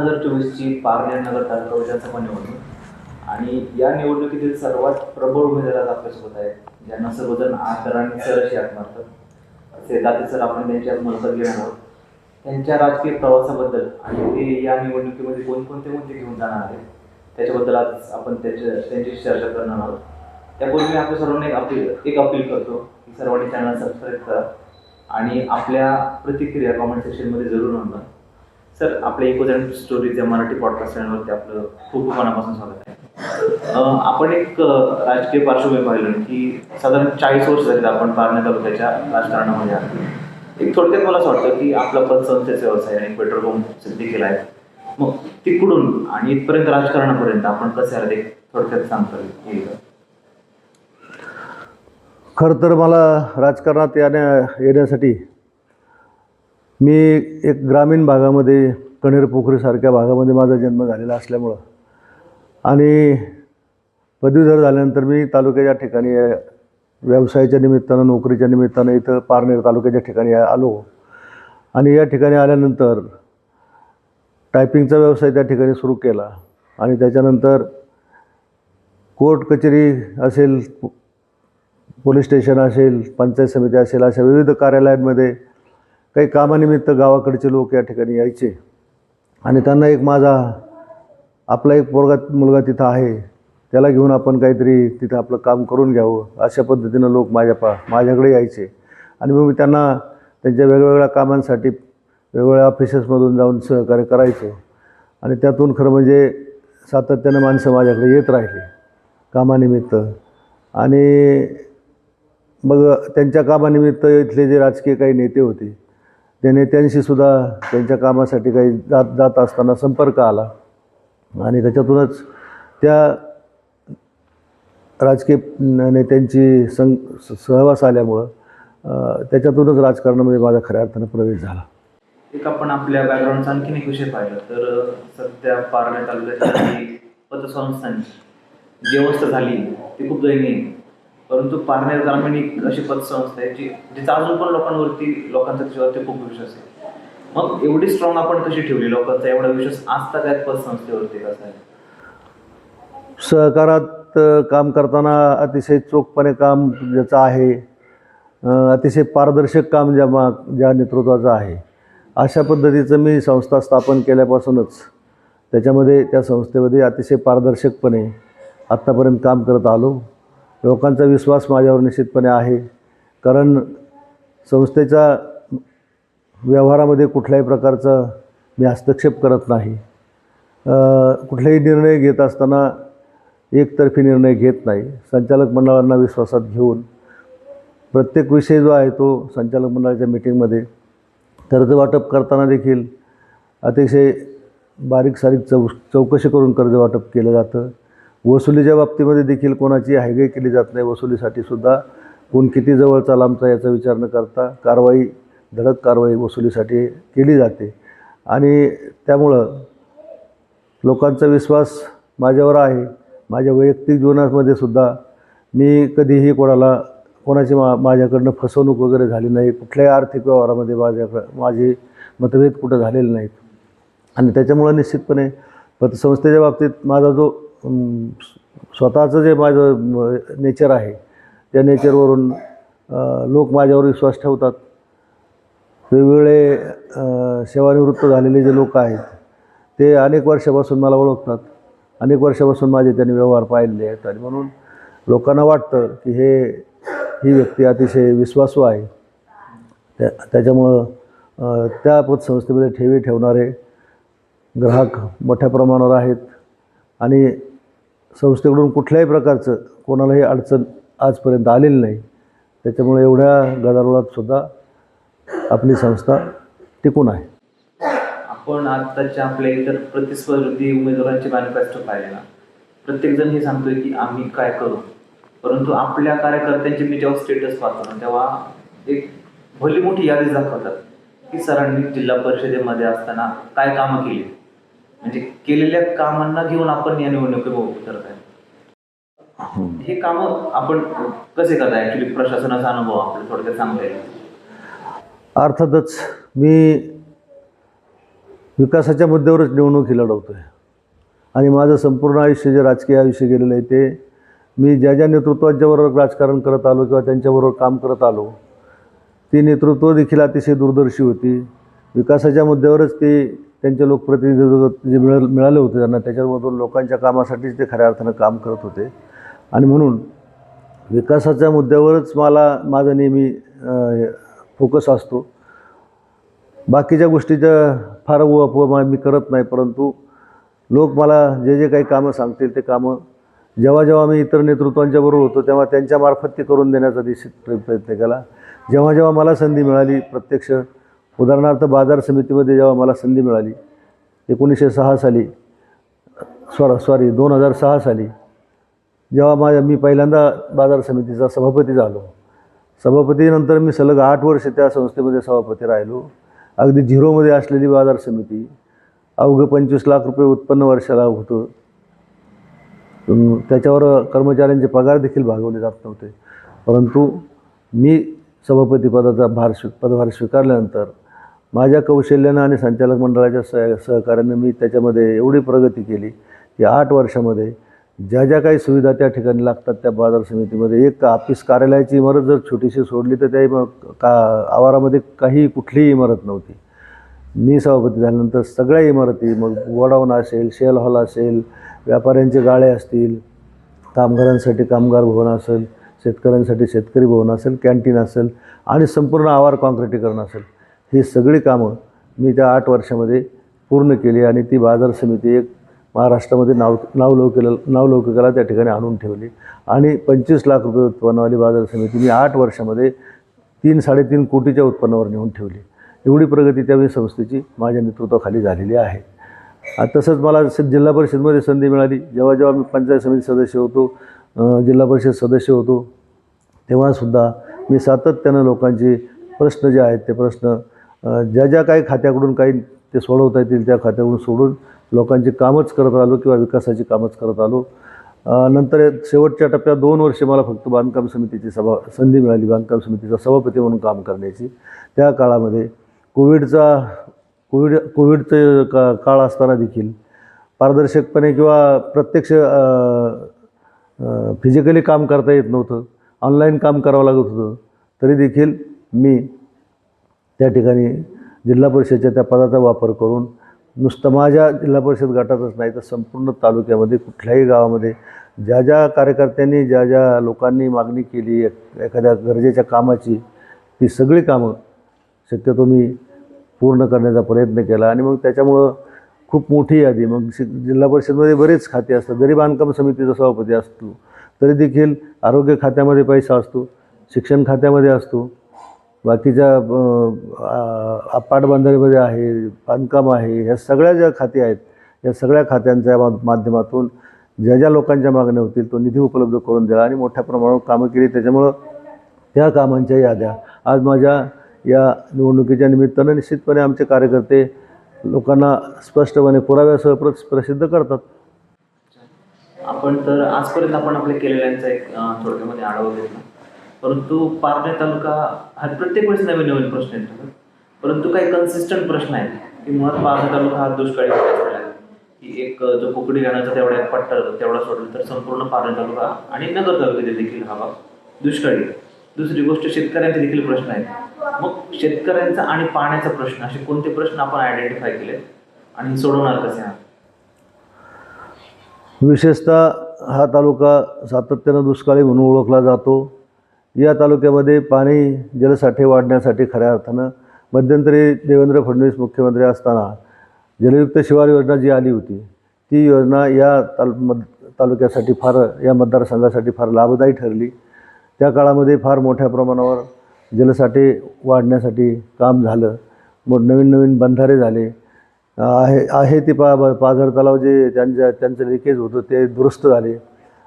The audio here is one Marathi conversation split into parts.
हजार चोवीसची पारनेर नगर तालुका विधानसभा निवडणूक. आणि या निवडणुकीतील सर्वात प्रबळ उमेदवार आपल्यासोबत आहेत ज्यांना सर्वजण आदराने सर अशी मारतात असे दाते सर आपण त्यांच्या मुलाखत घेणार आहोत. त्यांच्या राजकीय प्रवासाबद्दल आणि ते या निवडणुकीमध्ये कोणकोणते मुद्दे घेऊन जाणार आहेत त्याच्याबद्दल आज आपण त्याच्या त्यांच्याशी चर्चा करणार आहोत. त्यापूर्वी मी आपल्या सर्वांना एक अपील एक अपील करतो की सर्वांनी चॅनल सबस्क्राईब करा आणि आपल्या प्रतिक्रिया कॉमेंट सेक्शनमध्ये जरूर नोंदवा. सर आपल्या इकोजन स्टोरीज या मराठी पॉडकास्ट चॅनलवरती आपलं खूप खूप मनापासून स्वागत आहे. आपण एक राजकीय पार्श्वभूमी पाहिलं की साधारण चाळीस वर्ष झाली आपण पारणे तालुक्याच्या राजकारणामध्ये आहोत. एक थोडक्यात मला असं वाटतं की आपला पतसंस्थेचा व्यवसाय आणि पेट्रोल पंप सिद्धी केला आहे. मग तिकडून आणि इथपर्यंत राजकारणापर्यंत आपण कसे आले ते थोडक्यात सांगता येईल. खरं तर मला राजकारणात येण्या येण्यासाठी मी एक ग्रामीण भागामध्ये कणेर पोखरीसारख्या भागामध्ये माझा जन्म झालेला असल्यामुळं. आणि पदवीधर झाल्यानंतर मी तालुक्याच्या ठिकाणी व्यवसायाच्या निमित्तानं नोकरीच्या निमित्तानं इथं पारनेर तालुक्याच्या ठिकाणी आलो. आणि या ठिकाणी आल्यानंतर टायपिंगचा व्यवसाय त्या ठिकाणी सुरू केला. आणि त्याच्यानंतर कोर्ट कचेरी असेल पोलीस स्टेशन असेल पंचायत समिती असेल अशा विविध कार्यालयांमध्ये काही कामानिमित्त गावाकडचे लोक या ठिकाणी यायचे. आणि त्यांना एक माझा आपला एक पोरगा मुलगा तिथं आहे. त्याला घेऊन आपण काहीतरी तिथं आपलं काम करून घ्यावं. अशा पद्धतीनं लोक माझ्या पा माझ्याकडे यायचे. आणि मग मी त्यांना त्यांच्या वेगवेगळ्या कामांसाठी वेगवेगळ्या ऑफिसेसमधून जाऊन सहकार्य करायचो. आणि त्यातून खरं म्हणजे सातत्यानं माणसं माझ्याकडे येत राहिली कामानिमित्त. आणि मग त्यांच्या कामानिमित्त इथले जे राजकीय काही नेते होते त्या नेत्यांशी सुद्धा त्यांच्या कामासाठी काही जात जात असताना संपर्क आला. आणि त्याच्यातूनच त्या राजकीय नेत्यांची सं सहवास आल्यामुळं त्याच्यातूनच राजकारणामध्ये माझा खऱ्या अर्थानं प्रवेश झाला. एक आपण आपल्या बॅकग्राऊंडचा आणखीन एक विषय पाहिला. तर सध्या पारण्या तालुक्याची पतसंस्थांची जी अवस्था झाली ती खूप दयनीय परंतु पारनेर ग्रामीण एक अशी पतसंस्था आहे जी जिचा अजून पण लोकांवरती लोकांचा त्याच्यावरती खूप विश्वास आहे. मग एवढी स्ट्रॉंग आपण कशी ठेवली? लोकांचा एवढा विश्वास असता काय पतसंस्थेवरती कसा आहे? सहकारात काम करताना अतिशय चोखपणे काम ज्याचं आहे अतिशय पारदर्शक काम ज्या मा ज्या नेतृत्वाचं आहे. अशा पद्धतीचं मी संस्था स्थापन केल्यापासूनच त्याच्यामध्ये त्या संस्थेमध्ये अतिशय पारदर्शकपणे आत्तापर्यंत काम करत आलो. लोकांचा विश्वास माझ्यावर निश्चितपणे आहे. कारण संस्थेच्या व्यवहारामध्ये कुठल्याही प्रकारचा मी हस्तक्षेप करत नाही. कुठलेही निर्णय घेत असताना एकतर्फी निर्णय घेत नाही. संचालक मंडळांना विश्वासात घेऊन प्रत्येक विषय जो आहे तो संचालक मंडळाच्या मिटिंगमध्ये कर्जवाटप करताना देखील अतिशय बारीक सारीक चौ चौकशी करून कर्जवाटप केलं जातं. वसुलीच्या बाबतीमध्ये देखील कोणाची हायगाई केली जात नाही. वसुलीसाठी सुद्धा कोण किती जवळचा लांबचा याचा विचार न करता कारवाई धडक कारवाई वसुलीसाठी केली जाते. आणि त्यामुळं लोकांचा विश्वास माझ्यावर आहे. माझ्या वैयक्तिक जीवनामध्ये सुद्धा मी कधीही कोणाला कोणाची मा माझ्याकडनं फसवणूक वगैरे झाली नाही. कुठल्याही आर्थिक व्यवहारामध्ये माझ्याकडं माझे मतभेद कुठं झालेले नाहीत. आणि त्याच्यामुळं निश्चितपणे पतसंस्थेच्या बाबतीत माझा जो स्वतःचं जे माझं नेचर आहे त्या नेचरवरून लोक माझ्यावर विश्वास ठेवतात. वेगवेगळे सेवानिवृत्त झालेले जे लोक आहेत ते अनेक वर्षापासून मला ओळखतात. अनेक वर्षापासून माझे त्यांनी व्यवहार पाहिलेले आहेत आणि म्हणून लोकांना वाटतं की हे ही व्यक्ती अतिशय विश्वासू आहे. त्या त्याच्यामुळं त्या पतसंस्थेमध्ये ठेवी ठेवणारे ग्राहक मोठ्या प्रमाणावर आहेत. आणि संस्थेकडून कुठल्याही प्रकारचं कोणालाही अडचण आजपर्यंत आलेली नाही. त्याच्यामुळे एवढ्या गदारोळात सुद्धा आपली संस्था टिकून आहे. आपण आत्ताच्या आपल्या इतर प्रतिस्पर्धी उमेदवारांचे मॅनिफेस्टो पाहिले ना. प्रत्येकजण हे सांगतोय की आम्ही काय करू? परंतु आपल्या कार्यकर्त्यांचे मी जेव्हा स्टेटस पाहतो ना तेव्हा एक भली मोठी यादी दाखवतात की सरांनी जिल्हा परिषदेमध्ये असताना काय कामं केली? म्हणजे केलेल्या कामांना घेऊन आपण या निवडणुकीत करत आहे. हे कामं आपण कसे करताय ऍक्च्युली प्रशासनाचा अनुभव आपल्याला थोडक्यात सांगता येईल. अर्थातच मी विकासाच्या मुद्द्यावरच निवडणूक लढवतो आहे आणि माझं संपूर्ण आयुष्य जे राजकीय आयुष्य गेलेलं आहे ते मी ज्या ज्या नेतृत्वाच्याबरोबर राजकारण करत आलो किंवा त्यांच्याबरोबर काम करत आलो ती नेतृत्व देखील अतिशय दूरदर्शी होती. विकासाच्या मुद्द्यावरच ते त्यांचे लोकप्रतिनिधित्व जे मिळ मिळाले होते त्यांना त्याच्यामधून लोकांच्या कामासाठीच ते खऱ्या अर्थानं काम करत होते. आणि म्हणून विकासाच्या मुद्द्यावरच मला माझा नेहमी फोकस असतो. बाकीच्या गोष्टीच्या फार उहापोह मी करत नाही परंतु लोक मला जे जे काही कामं सांगतील ते कामं जेव्हा जेव्हा मी इतर नेतृत्वांच्या बरोबर होतो तेव्हा त्यांच्यामार्फत ते करून देण्याचा निश्चित प्र- प्रयत्न केला. जेव्हा जेव्हा मला संधी मिळाली प्रत्यक्ष उदाहरणार्थ बाजार समितीमध्ये जेव्हा मला संधी मिळाली एकोणीसशे सहा साली सॉर सॉरी दोन हजार सहा साली जेव्हा माझ्या मी पहिल्यांदा बाजार समितीचा सभापती झालो. सभापतीनंतर मी सलग आठ वर्ष त्या संस्थेमध्ये सभापती राहिलो. अगदी झिरोमध्ये असलेली बाजार समिती अवघं पंचवीस लाख रुपये उत्पन्न वर्षाला होतं. त्याच्यावर कर्मचाऱ्यांचे पगार देखील भागवले जात नव्हते. परंतु मी सभापतीपदाचा भार स्वी पदभार स्वीकारल्यानंतर माझ्या कौशल्यानं आणि संचालक मंडळाच्या सह सहकार्यानं मी त्याच्यामध्ये एवढी प्रगती केली की आठ वर्षामध्ये ज्या ज्या काही सुविधा त्या ठिकाणी लागतात त्या बाजार समितीमध्ये एक ऑफिस कार्यालयाची इमारत जर छोटीशी सोडली तर त्या इमा का आवारामध्ये काही कुठलीही इमारत नव्हती. मी सभापती झाल्यानंतर सगळ्या इमारती मग गोडाऊन असेल शेल हॉल असेल व्यापाऱ्यांचे गाळे असतील कामगारांसाठी कामगार भवन असेल शेतकऱ्यांसाठी शेतकरी भवन असेल कॅन्टीन असेल आणि संपूर्ण आवार कॉन्क्रिटीकरण असेल. ही सगळी कामं मी त्या आठ वर्षामध्ये पूर्ण केली आणि ती बाजार समिती एक महाराष्ट्रामध्ये नाव नावलौकिला नावलौकिकाला त्या ठिकाणी आणून ठेवली. आणि पंचवीस लाख रुपये उत्पन्नवाली बाजार समिती मी आठ वर्षामध्ये तीन साडेतीन कोटीच्या उत्पन्नावर नेऊन ठेवली. एवढी प्रगती त्यावेळी संस्थेची माझ्या नेतृत्वाखाली झालेली आहे. तसंच मला स- जिल्हा परिषदमध्ये संधी मिळाली. जेव्हा जेव्हा मी पंचायत समिती सदस्य होतो जिल्हा परिषद सदस्य होतो तेव्हासुद्धा मी सातत्यानं लोकांचे प्रश्न जे आहेत ते प्रश्न ज्या ज्या काही खात्याकडून काही ते सोडवता येतील त्या खात्याकडून सोडून लोकांची कामच करत आलो किंवा विकासाची कामच करत आलो नंतर शेवटच्या टप्प्यात दोन वर्षे मला फक्त बांधकाम समितीची सभा संधी मिळाली बांधकाम समितीचा सभापती म्हणून काम करण्याची. त्या काळामध्ये कोविडचा कोविड कोविडचं का काळ असताना देखील पारदर्शकपणे किंवा प्रत्यक्ष फिजिकली काम करता येत नव्हतं. ऑनलाईन काम करावं लागत होतं. तरी देखील मी त्या ठिकाणी जिल्हा परिषदेच्या त्या पदाचा वापर करून नुसतं माझ्या जिल्हा परिषद गटातच नाही तर संपूर्ण तालुक्यामध्ये कुठल्याही गावामध्ये ज्या ज्या कार्यकर्त्यांनी ज्या ज्या लोकांनी मागणी केली एक- एखाद्या गरजेच्या कामाची ती सगळी कामं शक्यतो मी पूर्ण करण्याचा प्रयत्न केला. आणि मग त्याच्यामुळं खूप मोठी यादी. मग शि जिल्हा परिषदमध्ये बरेच खाते असतात. जरी बांधकाम समितीचा सभापती असतो तरी देखील आरोग्य खात्यामध्ये पैसा असतो शिक्षण खात्यामध्ये असतो बाकीच्या अपाट बांधारीमध्ये आहे बांधकाम आहे ह्या सगळ्या ज्या खाती आहेत या सगळ्या खात्यांच्या मा माध्यमातून ज्या ज्या लोकांच्या मागण्या होतील तो निधी उपलब्ध करून दिला आणि मोठ्या प्रमाणावर कामं केली. त्याच्यामुळं त्या कामांच्या याद्या. आज माझ्या या निवडणुकीच्या निमित्तानं निश्चितपणे आमचे कार्यकर्ते लोकांना स्पष्टपणे पुराव्यासह प्र प्रसिद्ध करतात. आपण तर आजपर्यंत आपण आपल्या केलेल्यांचा एक थोडक्यामध्ये आढावा घेतला. परंतु पारणे तालुका हा प्रत्येक वेळेस नवीन नवीन प्रश्न येतात परंतु काही कन्सिस्टंट प्रश्न आहेत की मुळात पारणे तालुका हा दुष्काळी आहे. की एक जो कुकडी घाण्याचा तेवढा एक पट्टा तेवढा सोडला तर संपूर्ण पारणे तालुका आणि नगर तालुक्याचे देखील हा भाग दुष्काळी दुसरी गोष्ट शेतकऱ्यांचे देखील प्रश्न आहेत. मग शेतकऱ्यांचा आणि पाण्याचा प्रश्न असे कोणते प्रश्न आपण आयडेंटिफाय केले आणि सोडवणार कसे आहात? विशेषतः हा तालुका सातत्यानं दुष्काळी म्हणून ओळखला जातो. या तालुक्यामध्ये पाणी जलसाठे वाढण्यासाठी खऱ्या अर्थानं मध्यंतरी देवेंद्र फडणवीस मुख्यमंत्री असताना जलयुक्त शिवार योजना जी आली होती ती योजना या ताल मद तालुक्यासाठी फार या मतदारसंघासाठी फार लाभदायी ठरली. त्या काळामध्ये फार मोठ्या प्रमाणावर जलसाठे वाढण्यासाठी काम झालं. मग नवीन नवीन बंधारे झाले. आहे आहे ते पा पाझर तलाव जे त्यांच्या त्यांचं लिकेज होतं ते दुरुस्त झाले.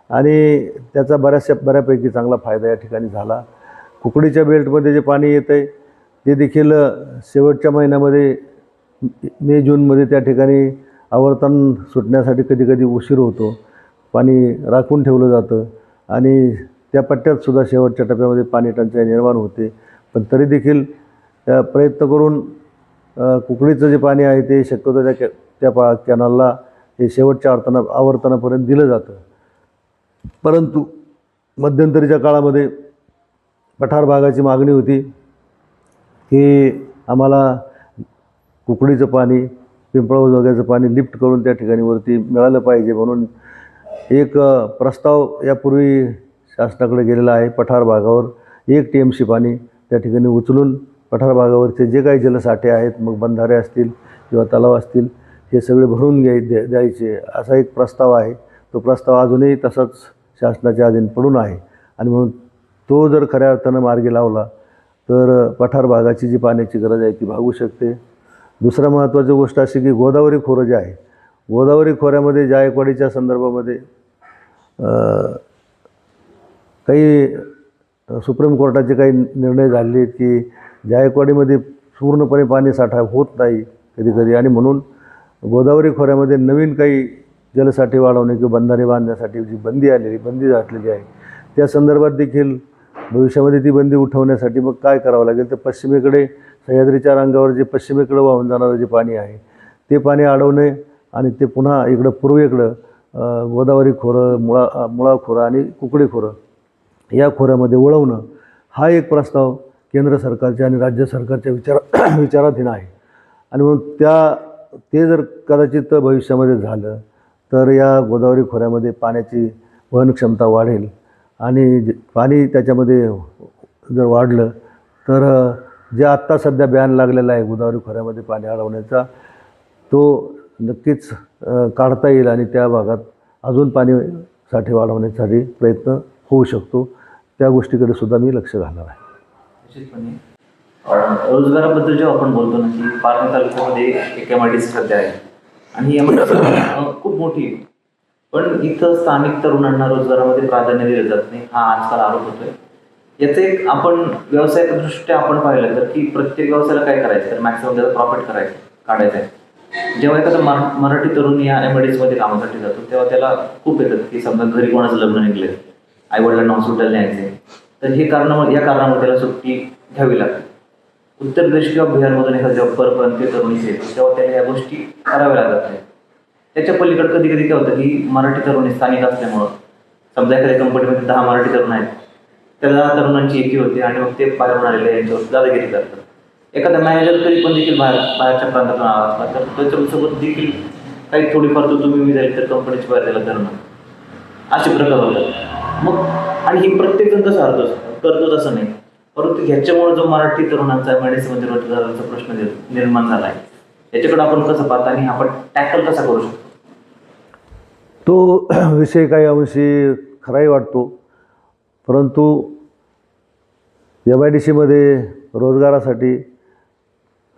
आणि त्याचा बऱ्याचशा बऱ्यापैकी चांगला फायदा या ठिकाणी झाला. कुकडीच्या बेल्टमध्ये जे पाणी येतं आहे ते देखील शेवटच्या महिन्यामध्ये मे जूनमध्ये त्या ठिकाणी आवर्तन सुटण्यासाठी कधी कधी उशीर होतो. पाणी राखून ठेवलं जातं आणि त्या पट्ट्यातसुद्धा शेवटच्या टप्प्यामध्ये पाणी टंचाई निर्माण होते. पण तरी देखील त्या प्रयत्न करून कुकडीचं जे पाणी आहे ते शक्यतो त्या कॅ त्या पा कॅनलला हे शेवटच्या आवर्तना आवर्तनापर्यंत दिलं जातं. परंतु मध्यंतरीच्या काळामध्ये पठार भागाची मागणी होती की आम्हाला कुकडीचं पाणी पिंपळाव जोग्याचं पाणी लिफ्ट करून त्या ठिकाणी वरती मिळालं पाहिजे म्हणून एक प्रस्ताव यापूर्वी शासनाकडे गेलेला आहे पठार भागावर एक टी एम सी पाणी त्या ठिकाणी उचलून पठार भागावरचे जे काही जलसाठे आहेत मग बंधारे असतील किंवा तलाव असतील हे सगळे भरून घ्याय द्या द्यायचे असा एक प्रस्ताव आहे. तो प्रस्ताव अजूनही तसाच शासनाच्या अधीन पडून आहे. आणि म्हणून तो जर खऱ्या अर्थानं मार्गी लावला तर पठार भागाची जी पाण्याची गरज आहे ती भागू शकते. दुसरं महत्त्वाची गोष्ट अशी की गोदावरी खोरं जे आहे गोदावरी खोऱ्यामध्ये जायकवाडीच्या संदर्भामध्ये काही सुप्रीम कोर्टाचे काही निर्णय झाले आहेत की जायकवाडीमध्ये पूर्णपणे पाणी साठा होत नाही कधी कधी. आणि म्हणून गोदावरी खोऱ्यामध्ये नवीन काही जलसाठे वाढवणे किंवा बंधारे बांधण्यासाठी जी बंदी आलेली बंदी घातलेली आहे त्या संदर्भात देखील भविष्यामध्ये ती बंदी उठवण्यासाठी मग काय करावं लागेल? तर पश्चिमेकडे सह्याद्रीच्या रांगावर जे पश्चिमेकडे वाहून जाणारं जे पाणी आहे ते पाणी अडवणे आणि ते पुन्हा इकडं पूर्वेकडं गोदावरी खोरं मुळा मुळा खोरं आणि कुकडी खोरं या खोऱ्यामध्ये वळवणं हा एक प्रस्ताव केंद्र सरकारच्या आणि राज्य सरकारच्या विचार विचाराधीन आहे. आणि मग त्या ते जर कदाचित भविष्यामध्ये झालं तर या गोदावरी खोऱ्यामध्ये पाण्याची वहनक्षमता वाढेल. आणि जे- पाणी त्याच्यामध्ये जर वाढलं तर जे आत्ता सध्या बॅन लागलेला आहे गोदावरी खोऱ्यामध्ये पाणी अडवण्याचा तो नक्कीच काढता येईल आणि त्या भागात अजून पाणी साठे वाढवण्यासाठी प्रयत्न होऊ शकतो. त्या गोष्टीकडे सुद्धा मी लक्ष घालणार आहे. निश्चितपणे. रोजगाराबद्दल जेव्हा आपण बोलतो ना की पालघर तालुक्यामध्ये एक एम आय डी सध्या आहे. आणि ही डी खूप मोठी आहे. पण इथं स्थानिक तरुणांना रोजगारामध्ये प्राधान्य दिलं जात नाही. हा आजकाल आरोप होतोय. याचं एक आपण व्यावसायिकदृष्ट्या आपण पाहिलं तर की प्रत्येक व्यवसायाला काय करायचं? तर मॅक्सिमम त्याचा प्रॉफिट करायचं काढायचं आहे. जेव्हा एखादा मर मराठी तरुण या एममध्ये कामासाठी जातो तेव्हा त्याला खूप येतात की समजा घरी कोणाचं लग्न निघले आई वडिलांना हॉस्पिटल न्यायचे तर हे कारणामुळे या कारणामुळे त्याला सुट्टी घ्यावी लागते. उत्तर प्रदेश किंवा बिहारमधून एखाद्या जेव्हा परप्रांतीय तरुणी येतो तेव्हा त्याला या गोष्टी कराव्या लागत नाही त्याच्या पलीकडे कधी कधी काय होतं की मराठी तरुणी स्थानिक असल्यामुळं समजा एखाद्या कंपनीमध्ये दहा मराठी तरुण आहेत त्या दहा तरुणांची एकी होते आणि मग ते बाहेरून आलेले यांच्यावर दादागिरी करतात. एखादा मॅनेजर तरी पण देखील बाहेर बाहेरच्या प्रांतातून आला असला तर त्याच्यासोबत देखील काही थोडीफार तो तुम्ही मी झाली तर कंपनीची बाहेर त्याला धरणं. असे प्रकार होतात. मग आणि ही प्रत्येक जण कसं करतो करतोच असं नाही. परंतु ह्याच्यामुळे जो मराठी तरुणांचा मेडिसिनमध्ये रोजगाराचा प्रश्न निर्माण झाला आहे याच्याकडे आपण कसं पाहता आणि आपण टॅकल कसा करू शकतो? तो विषय काही अंशी खराही वाटतो. परंतु एम आय डी सीमध्ये रोजगारासाठी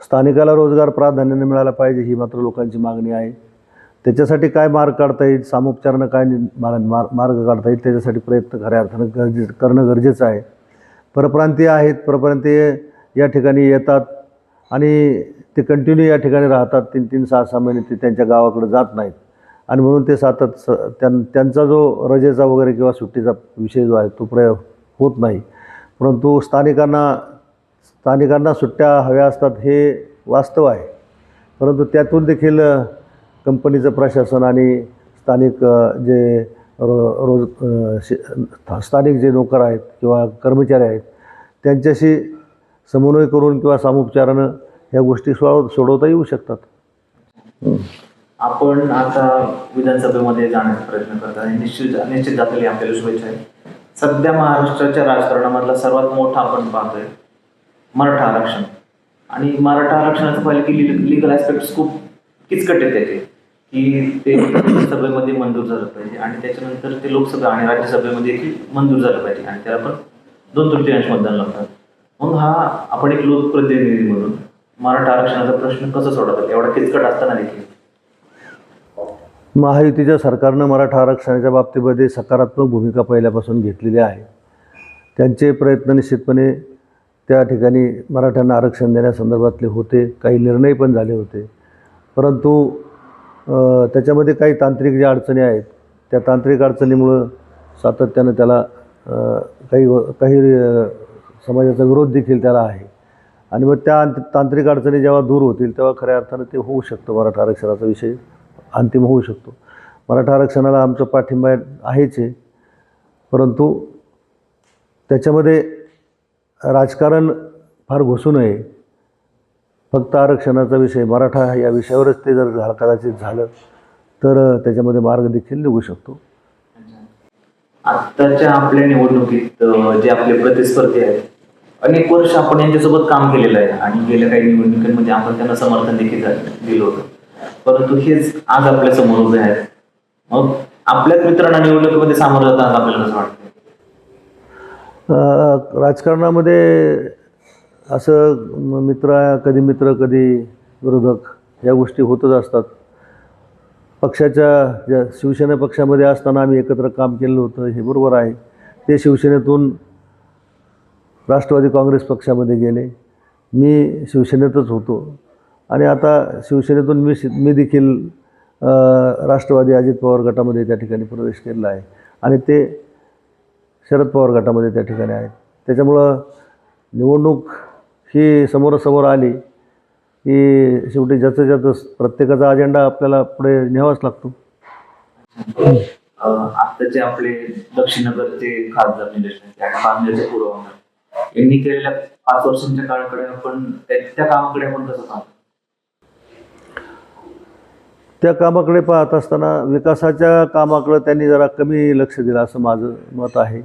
स्थानिकाला रोजगार प्राधान्याने मिळाला पाहिजे ही मात्र लोकांची मागणी आहे. त्याच्यासाठी काय मार्ग काढता येईल सामोपचारानं काय नि- मार्ग काढता येईल त्याच्यासाठी प्रयत्न खऱ्या अर्थानं गरजे करणं गरजेचं आहे. परप्रांतीय आहेत परप्रांतीय या ठिकाणी येतात आणि ते कंटिन्यू या ठिकाणी राहतात. तीन तीन सहा सहा महिने ते त्यांच्या गावाकडे जात नाहीत. आणि म्हणून ते सातत स त्यां त्यांचा जो रजेचा वगैरे किंवा सुट्टीचा विषय जो आहे तो प्रयोग होत नाही. परंतु स्थानिकांना स्थानिकांना सुट्ट्या हव्या असतात हे वास्तव आहे. परंतु त्यातून देखील कंपनीचं प्रशासन आणि स्थानिक जे रो रोज शे- स्थानिक जे नोकर आहेत किंवा कर्मचारी आहेत त्यांच्याशी समन्वय करून किंवा सामुपचारानं ह्या गोष्टी सोडव सोडवता येऊ शकतात. आपण आता विधानसभेमध्ये जाण्याचा प्रयत्न करता निश्चित निश्चित जातली आपल्याला शुभेच्छा आहे. सध्या महाराष्ट्राच्या राजकारणामधला सर्वात मोठा आपण पाहतोय मराठा आरक्षण. आणि मराठा आरक्षणाचं पाहिलं की लिगल ॲस्पेक्ट्स खूप किचकट आहे त्याचे. की ते सभेमध्ये मंजूर झालं पाहिजे आणि त्याच्यानंतर ते लोकसभा आणि राज्यसभेमध्ये देखील मंजूर झालं पाहिजे आणि त्याला पण दोन तृतीयांश मतदान लागतात मग हा आपण एक लोकप्रतिनिधी म्हणून मराठा आरक्षणाचा प्रश्न कसा सोडवतात एवढा किचकट असताना देखील. महायुतीच्या सरकारनं मराठा आरक्षणाच्या बाबतीमध्ये सकारात्मक भूमिका पहिल्यापासून घेतलेली आहे. त्यांचे प्रयत्न निश्चितपणे त्या ठिकाणी मराठ्यांना आरक्षण देण्यासंदर्भातले होते. काही निर्णय पण झाले होते. परंतु त्याच्यामध्ये काही तांत्रिक ज्या अडचणी आहेत त्या तांत्रिक अडचणीमुळं सातत्यानं त्याला काही व- काही समाजाचा विरोध देखील त्याला आहे. आणि मग त्या तांत्रिक अडचणी जेव्हा दूर होतील तेव्हा खऱ्या अर्थानं ते होऊ शकतं मराठा आरक्षणाचा विषय. अंतिम होऊ शकतो. मराठा आरक्षणाला आमचा पाठिंबा आहेच आहे. परंतु त्याच्यामध्ये राजकारण फार घुसू नये. फक्त आरक्षणाचा विषय मराठा या विषयावरच ते जर झा कदाचित झालं तर त्याच्यामध्ये मार्ग देखील निघू शकतो. आत्ताच्या आपल्या निवडणुकीत जे आपले प्रतिस्पर्धी आहेत अनेक वर्ष आपण यांच्यासोबत काम केलेलं आहे आणि गेल्या काही निवडणुकीमध्ये आपण त्यांना समर्थन देखील झालं- दिलं होतं. परंतु हेच आज आपल्यासमोर उभे आहेत. मग आपल्याच मित्रांना निवडणुकीमध्ये सामोरं जाताना आपल्याला कसं वाटतं? राजकारणामध्ये असं मित्र कधी मित्र कधी विरोधक या गोष्टी होतच असतात. पक्षाच्या ज्या शिवसेना पक्षामध्ये असताना आम्ही एकत्र काम केलं होतं हे बरोबर आहे. ते शिवसेनेतून राष्ट्रवादी काँग्रेस पक्षामध्ये गेले. मी शिवसेनेतच होतो. आणि आता शिवसेनेतून मी शि- मी देखील राष्ट्रवादी अजित पवार गटामध्ये त्या ठिकाणी प्रवेश केलेला आहे. आणि ते शरद पवार गटामध्ये त्या ठिकाणी आहेत. त्याच्यामुळं निवडणूक ही समोरासमोर आली की शेवटी ज्याचं ज्याचं प्रत्येकाचा अजेंडा आपल्याला पुढे न्यावाच लागतो. आत्ताचे आपले दक्षिण नगरचे खासदार निलेश पारनेरचे पूर्व यांनी केलेल्या पाच वर्षांच्या काळाकडे आपण त्या कामाकडे आपण कसं पाहतो? त्या कामाकडे पाहत असताना विकासाच्या कामाकडं त्यांनी जरा कमी लक्ष दिलं असं माझं मत आहे.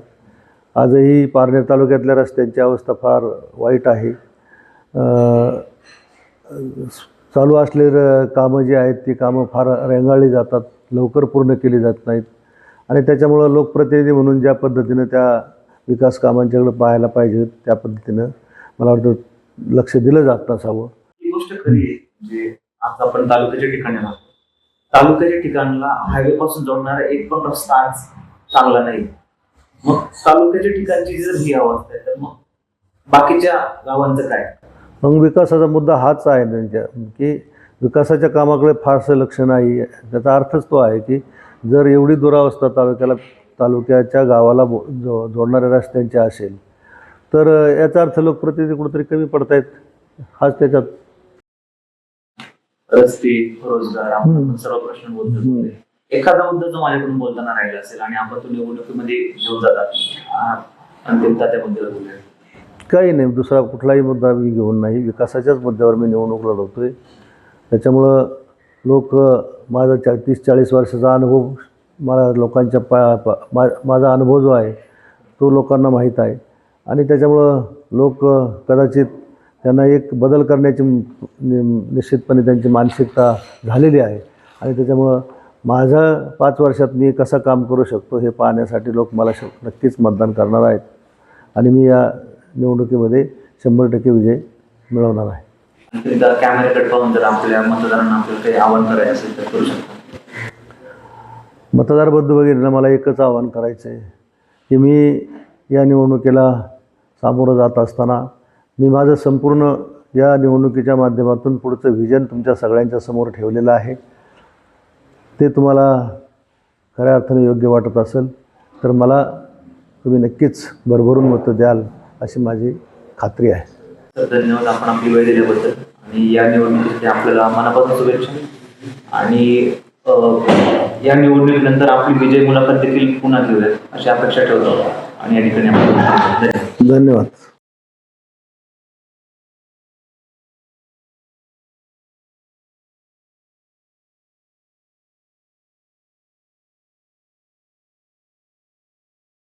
आजही पारनेर तालुक्यातल्या रस्त्यांची अवस्था फार वाईट आहे. चालू असलेलं कामं जी आहेत ती कामं फार रेंगाळली जातात लवकर पूर्ण केली जात नाहीत. आणि त्याच्यामुळं लोकप्रतिनिधी म्हणून ज्या पद्धतीनं त्या विकास कामांच्याकडे पाहायला पाहिजे त्या पद्धतीनं मला वाटतं लक्ष दिलं जात नसावं. ही गोष्ट खरी आहे म्हणजे आज आपण तालुक्याच्या ठिकाणी राहतो तालुक्याच्या ठिकाणला हायवे पासून जोडणारा एक पण रस्ता आज चांगला नाही. मग तालुक्याच्या ठिकाणची जर ही अवस्था आहे तर मग बाकीच्या गावांचं काय? मग विकासाचा मुद्दा हाच आहे त्यांच्या की विकासाच्या कामाकडे फारसं लक्ष नाही त्याचा अर्थच तो आहे की जर एवढी दुरावस्था तालुक्याला तालुक्याच्या गावाला बो जो जोडणाऱ्या रस्त्यांची असेल तर याचा अर्थ लोकप्रतिनिधी कुठेतरी कमी पडतायत. हाच त्याच्यात. रस्ते रोजगार आपण. सर्व प्रश्न बोलतो. एखादा मुद्दा जो माझ्याकडून बोलताना राहिला असेल आणि आपण तो निवडणुकीमध्ये घेऊन जातात. अंतिमता त्या मुद्द्याला बोलूया काही नाही दुसरा कुठलाही मुद्दा मी घेऊन नाही. विकासाच्याच मुद्द्यावर मी निवडणूक लढवतो आहे त्याच्यामुळं लोक माझा चा तीस चाळीस वर्षाचा अनुभव मला लोकांच्या पा पा मा माझा अनुभव जो आहे तो लोकांना माहीत आहे. आणि त्याच्यामुळं लोक कदाचित त्यांना एक बदल करण्याची नि- निश्चितपणे त्यांची मानसिकता झालेली आहे. आणि त्याच्यामुळं माझा पाच वर्षात मी कसं काम करू शकतो हे पाहण्यासाठी लोक मला श नक्कीच मतदान करणार आहेत. आणि मी या निवडणुकीमध्ये शंभर टक्के विजय मिळवणार आहे. मतदार बंधू भगिनींना मला एकच आवाहन करायचं आहे की मी या निवडणुकीला सामोरं जात असताना मी माझं संपूर्ण या निवडणुकीच्या माध्यमातून पुढचं व्हिजन तुमच्या सगळ्यांच्या समोर ठेवलेलं आहे. ते तुम्हाला खऱ्या अर्थाने योग्य वाटत असेल तर मला तुम्ही नक्कीच भरभरून मतं द्याल. अशी माझी खात्री आहे. धन्यवाद आपण आपली वेळ दिल्याबद्दल. आणि या निवडणुकीसाठी आपल्याला मनापासून शुभेच्छा. आणि या निवडणुकीनंतर आपली विजय मुलाखत देखील पुन्हा घेऊयात. अशी अपेक्षा ठेवतो आणि या ठिकाणी आपण धन्यवाद.